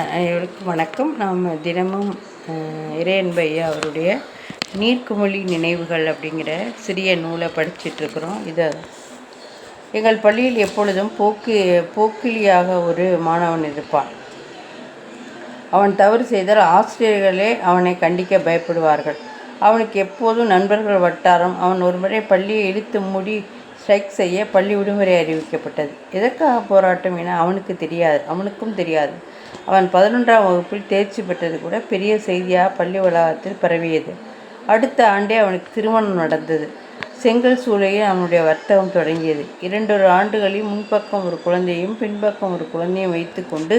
அனைவருக்கும் வணக்கம். நாம் தினமும் இறையன்பு ஐயா அவருடைய நீர்க்குமொழி நினைவுகள் அப்படிங்கிற சிறிய நூலை படிச்சிட்ருக்குறோம் இதை எங்கள் பள்ளியில் எப்பொழுதும் போக்கு போக்கிலியாக ஒரு மாணவன் இருப்பான். அவன் தவறு செய்தால் ஆசிரியர்களே அவனை கண்டிக்க பயப்படுவார்கள். அவனுக்கு எப்போதும் நண்பர்கள் வட்டாரம். அவன் ஒருமுறை பள்ளியை இழுத்து மூடி ஸ்ட்ரைக் செய்ய பள்ளி விடுமுறை அறிவிக்கப்பட்டது. எதற்காக போராட்டம் என அவனுக்கு தெரியாது அவனுக்கும் தெரியாது. அவன் பதினொன்றாம் வகுப்பில் தேர்ச்சி பெற்றது கூட பெரிய செய்தியாக பள்ளி வளாகத்தில் பரவியது. அடுத்த ஆண்டே அவனுக்கு திருமணம் நடந்தது. செங்கல் சூளையில் அவனுடைய வர்த்தகம் தொடங்கியது. இரண்டொரு ஆண்டுகளில் முன்பக்கம் ஒரு குழந்தையும் பின்பக்கம் ஒரு குழந்தையும் வைத்துக்கொண்டு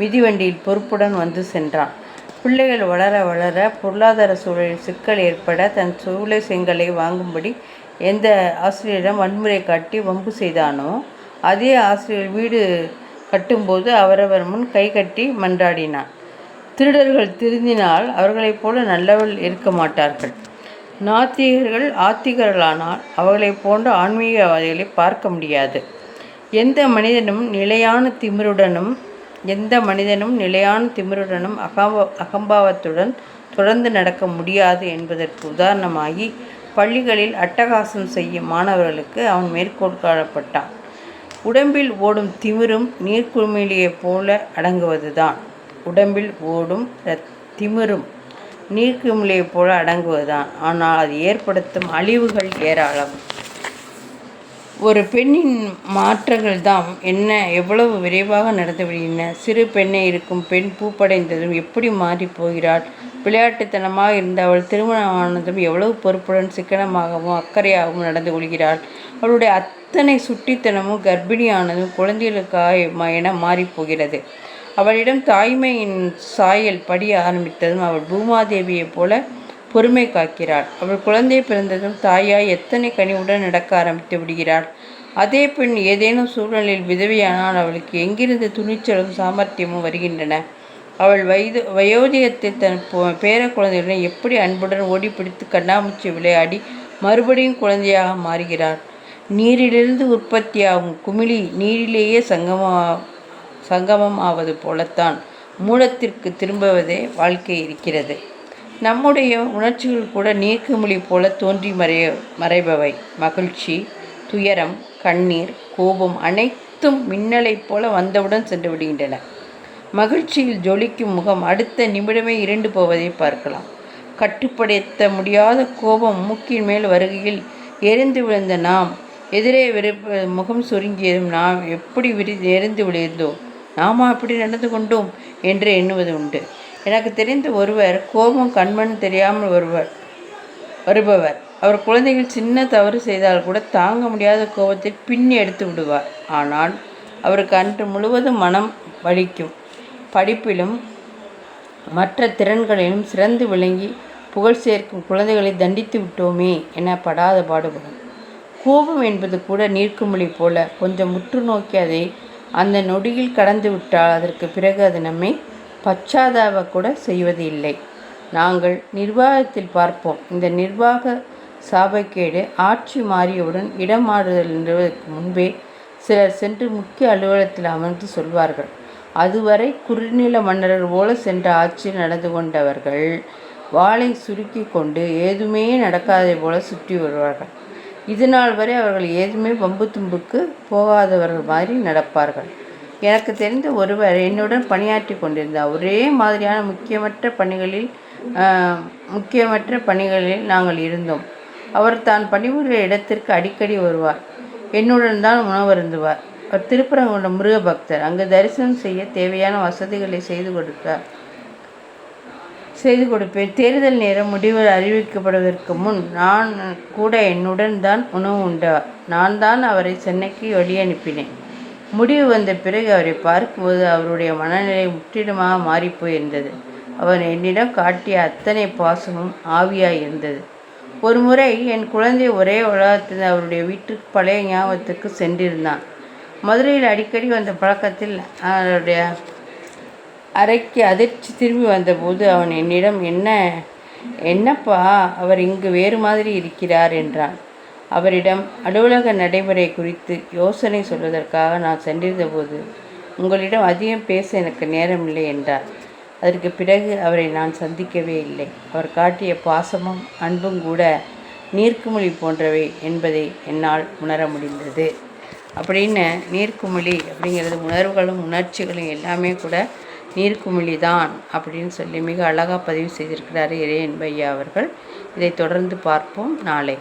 மிதிவண்டியில் பொறுப்புடன் வந்து சென்றான். பிள்ளைகள் வளர வளர பொருளாதார சூழலில் சிக்கல் ஏற்பட தன் சூளை செங்கலை வாங்கும்படி எந்த ஆசிரியரிடம் வன்முறை காட்டி வம்பு செய்தானோ அதே ஆசிரியர் வீடு கட்டும்போது அவரவர் முன் கை கட்டி மன்றாடினான் திருடர்கள் திருந்தினால் அவர்களைப் போல நல்லவள் இருக்க மாட்டார்கள். நாத்திகர்கள் ஆத்திகர்களானால் அவர்களைப் போன்ற ஆன்மீகவாதிகளை பார்க்க முடியாது. எந்த மனிதனும் நிலையான திமிருடனும் எந்த மனிதனும் நிலையான திமிருடனும் அகம்ப அகம்பாவத்துடன் தொடர்ந்து நடக்க முடியாது என்பதற்கு உதாரணமாகி பள்ளிகளில் அட்டகாசம் செய்யும் மாணவர்களுக்கு அவன் மேற்கோள் காணப்பட்டான். உடம்பில் ஓடும் திமிரும் நீர்க்குமிழியைப் போல அடங்குவதுதான். உடம்பில் ஓடும் திமிரும் நீர்க்குமிழியைப் போல அடங்குவதுதான். ஆனால் அது ஏற்படுத்தும் அழிவுகள் ஏராளம். ஒரு பெண்ணின் மாற்றங்கள் தான் என்ன எவ்வளவு விரைவாக நடந்துவிடுகின்றன? சிறு பெண்ணை இருக்கும் பெண் பூப்படைந்ததும் எப்படி மாறி போகிறாள்? விளையாட்டுத்தனமாக இருந்த அவள் திருமணமானதும் எவ்வளவு பொறுப்புடன் சிக்கனமாகவும் அக்கறையாகவும் நடந்து கொள்கிறாள்? அவளுடைய அத்தனை சுட்டித்தனமும் கர்ப்பிணியானதும் குழந்தைகளுக்காக என மாறிப்போகிறது அவளிடம் தாய்மையின் சாயல் படிய ஆரம்பித்ததும் அவள் பூமாதேவியைப் போல பொறுமை காக்கிறாள். அவள் குழந்தை பிறந்ததும் தாயாய் எத்தனை கனிவுடன் நடக்க ஆரம்பித்து விடுகிறாள். அதே பெண் ஏதேனும் சூழ்நிலையில் விதவியானால் அவளுக்கு எங்கிருந்து துணிச்சலும் சாமர்த்தியமும் வருகின்றன. அவள் வயது வயோதிகத்தில் தன் பேர குழந்தைகளுடன் எப்படி அன்புடன் ஓடி பிடித்து கண்ணாமூச்சி விளையாடி மறுபடியும் குழந்தையாக மாறுகிறாள். நீரிலிருந்து உற்பத்தியாகும் குமிழி நீரிலேயே சங்கமா சங்கமம் ஆவது போலத்தான் மூலத்திற்கு திரும்புவதே வாழ்க்கை இருக்கிறது. நம்முடைய உணர்ச்சிகள் கூட நீக்குமொழி போல தோன்றி மறைய மறைபவை. மகிழ்ச்சி துயரம் கண்ணீர் கோபம் அனைத்தும் மின்னலைப் போல வந்தவுடன் சென்று விடுகின்றன. மகிழ்ச்சியில் ஜொலிக்கும் முகம் அடுத்த நிமிடமே இருண்டு போவதை பார்க்கலாம். கட்டுப்படுத்த முடியாத கோபம் மூக்கின் மேல் வருகையில் எரிந்து விழுந்த நாம் எதிரே விருப்ப முகம் சுருங்கியதும் நாம் எப்படி விரி எரிந்து விழுந்தோம்? நாம அப்படி நடந்து கொண்டோம் என்று எண்ணுவது உண்டு. எனக்கு தெரிந்த ஒருவர் கோபம் கண்மண் தெரியாமல் வருவர் வருபவர். அவர் குழந்தைகள் சின்ன தவறு செய்தால் கூட தாங்க முடியாத கோபத்தை பின்னி எடுத்து விடுவார். ஆனால் அவருக்கு அன்று முழுவதும் மனம் வலிக்கும். படிப்பிலும் மற்ற திறன்களிலும் சிறந்து விளங்கி புகழ் சேர்க்கும் குழந்தைகளை தண்டித்து விட்டோமே என படாத பாடுபடும். கோபம் என்பது கூட நீர்க்குமொழி போல கொஞ்சம் முற்று நோக்கி அதை அந்த நொடியில் கடந்து விட்டால் அதற்கு பிறகு அது நம்மை பச்சாதாப கூட செய்வது இல்லை நாங்கள் நிர்வாகத்தில் பார்ப்போம். இந்த நிர்வாக சாபக்கேடு ஆட்சி மாறியவுடன் இடமாறுதல் நிறுவதற்கு முன்பே சிலர் சென்று முக்கிய அலுவலகத்தில் அமர்ந்து சொல்வார்கள். அதுவரை குறுநில மன்னர்கள் போல சென்ற ஆட்சியில் நடந்து கொண்டவர்கள் வாளை சுருக்கி கொண்டு ஏதுமே நடக்காததை போல சுற்றி வருவார்கள். இதுநாள் வரை அவர்கள் ஏதுமே பம்பு தும்புக்கு போகாதவர்கள் மாதிரி நடப்பார்கள். எனக்கு தெரிந்த ஒருவர் என்னுடன் பணியாற்றி கொண்டிருந்தார். ஒரே மாதிரியான முக்கியமற்ற பணிகளில் முக்கியமற்ற பணிகளில் நாங்கள் இருந்தோம். அவர் தான் பணிபுரிய இடத்திற்கு அடிக்கடி வருவார். என்னுடன் தான் உணவருந்துவார். அவர் திருப்பரங்குன்றம் முருக பக்தர் அங்கு தரிசனம் செய்ய தேவையான வசதிகளை செய்து கொடுத்தார். செய்து கொடுப்பேன். தேர்தல் நேரம் முடிவு அறிவிக்கப்படுவதற்கு முன் நான் கூட என்னுடன் தான் உணவு உண்டார் நான் தான் அவரை சென்னைக்கு வழி அனுப்பினேன். முடிவு வந்த பிறகு அவரை பார்க்கும்போது அவருடைய மனநிலை முற்றிலுமாக மாறிப்போயிருந்தது அவர் என்னிடம் காட்டிய அத்தனை பாசமும் ஆவியாய் இருந்தது. ஒரு முறை என் குழந்தை ஒரே உலகத்தில் அவருடைய வீட்டுக்கு பழைய ஞாபகத்துக்கு சென்றிருந்தான். மதுரையில் அடிக்கடி வந்த பழக்கத்தில் அவருடைய அறைக்கு அதிர்ச்சி திரும்பி வந்தபோது அவன் என்னிடம் என்ன என்னப்பா அவர் இங்கு வேறு மாதிரி இருக்கிறார் என்றான். அவரிடம் அலுவலக நடைமுறை குறித்து யோசனை சொல்வதற்காக நான் சென்றிருந்தபோது உங்களிடம் அதிகம் பேச எனக்கு நேரமில்லை என்றார். அதற்கு பிறகு அவரை நான் சந்திக்கவே இல்லை. அவர் காட்டிய பாசமும் அன்பும் கூட நீர்க்குமிழி போன்றவை என்பதை என்னால் உணர முடிந்தது. அப்படின்னு நீர்க்குமிழி அப்படிங்கிறது உணர்வுகளும் உணர்ச்சிகளும் எல்லாமே கூட நீர்க்குமிழி தான் அப்படின்னு சொல்லி மிக அழகாக பதிவு செய்திருக்கிறார் இறையன்பையா அவர்கள். இதை தொடர்ந்து பார்ப்போம் நாளை.